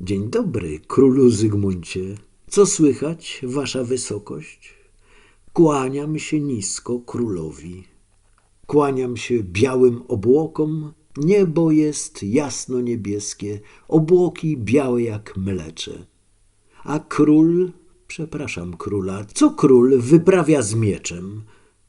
Dzień dobry, królu Zygmuncie. Co słychać, wasza wysokość? Kłaniam się nisko królowi. Kłaniam się białym obłokom. Niebo jest jasno niebieskie, obłoki białe jak mlecze. A król, przepraszam króla, co król wyprawia z mieczem?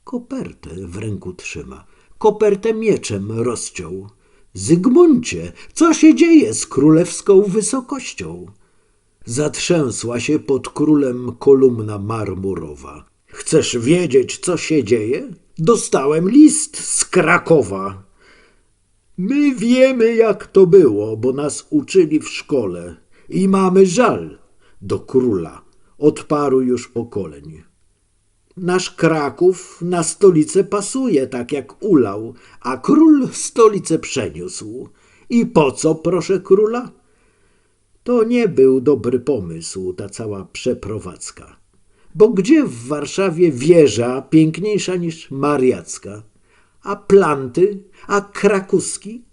Kopertę w ręku trzyma. Kopertę mieczem rozciął. Zygmuncie, co się dzieje z królewską wysokością? Zatrzęsła się pod królem kolumna marmurowa. Chcesz wiedzieć, co się dzieje? Dostałem list z Krakowa. My wiemy, jak to było, bo nas uczyli w szkole i mamy żal do króla od paru już pokoleń. Nasz Kraków na stolicę pasuje, tak jak ulał, a król stolicę przeniósł. I po co, proszę króla? To nie był dobry pomysł, ta cała przeprowadzka. Bo gdzie w Warszawie wieża piękniejsza niż Mariacka? A planty, a krakuski?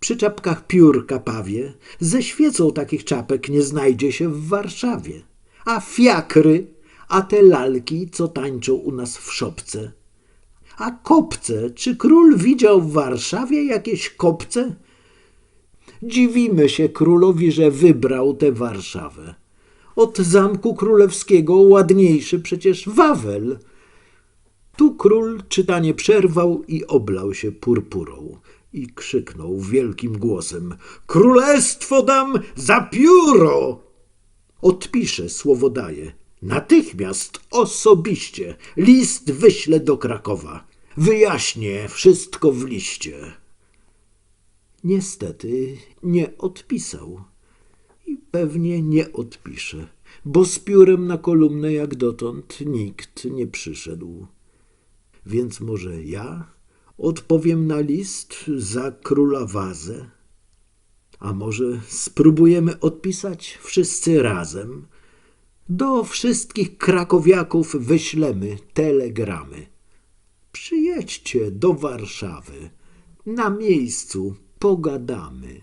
Przy czapkach piórka pawie, ze świecą takich czapek nie znajdzie się w Warszawie. A fiakry, a te lalki, co tańczą u nas w szopce. A kopce, czy król widział w Warszawie jakieś kopce? Dziwimy się królowi, że wybrał tę Warszawę. Od zamku królewskiego ładniejszy przecież Wawel. Tu król czytanie przerwał i oblał się purpurą i krzyknął wielkim głosem: Królestwo dam za pióro! Odpiszę, słowo daję. Natychmiast, osobiście, list wyślę do Krakowa. Wyjaśnię wszystko w liście. Niestety nie odpisał i pewnie nie odpisze, bo z piórem na kolumnę jak dotąd nikt nie przyszedł. Więc może ja odpowiem na list za króla Wazę? A może spróbujemy odpisać wszyscy razem? Do wszystkich krakowiaków wyślemy telegramy. Przyjedźcie do Warszawy. Na miejscu pogadamy.